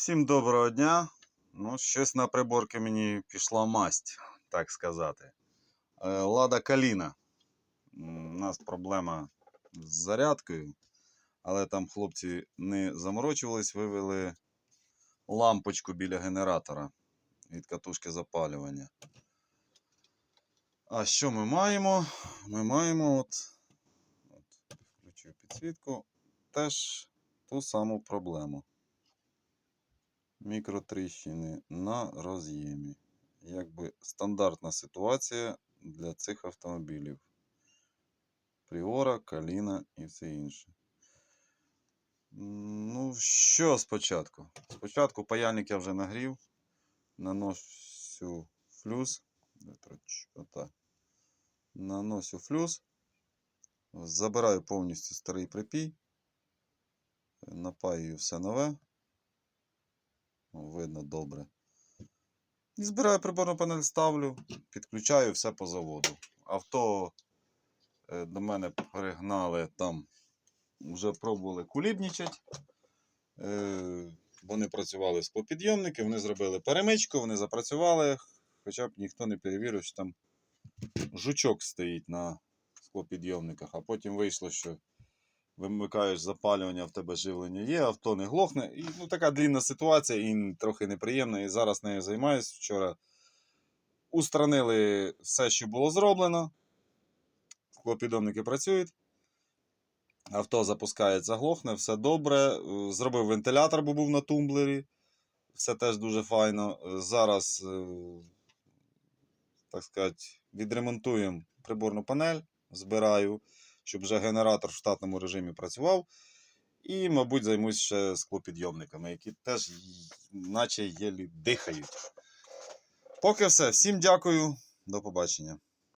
Всім доброго дня. Ну, щось на приборки мені пішла масть, так сказати. Е, Лада Каліна. У нас проблема з зарядкою, але там хлопці не заморочувались, вивели лампочку біля генератора від катушки запалювання. А що ми маємо? Ми маємо от, от включу підсвітку, теж ту саму проблему мікротріщини на роз'ємі. Якби стандартна ситуація для цих автомобілів. Пріора, Каліна і все інше. Ну, що спочатку? Спочатку паяльник я вже нагрів, наношу флюс. Отак. Наношу флюс, забираю повністю старий припій, напаюю все нове. О, Видно добре. І збираю приборну панель, ставлю, підключаю все по заводу. Авто е, до мене перегнали там, вже пробували кулібнічать. Е, Вони працювали з попідйомники, вони зробили перемичку, вони запрацювали, хоча б ніхто не перевірив, що там жучок стоїть на склопідйомниках, а потім вийшло, що вимикаєш запалювання, в тебе живлення є, авто не глохне. І, ну, така длінна ситуація і трохи неприємна. І зараз нею займаюся. Вчора устранили все, що було зроблено. Склопідйомники працюють. Авто запускається, глохне, все добре. Е, Зробив вентилятор, бо був на тумблері. Все теж дуже файно. Е, Зараз, е, так сказати, відремонтуємо приборну панель, збираю, щоб вже генератор в штатному режимі працював. І, мабуть, займусь ще склопідйомниками, які теж наче єлі дихають. Поки все. Всім дякую. До побачення.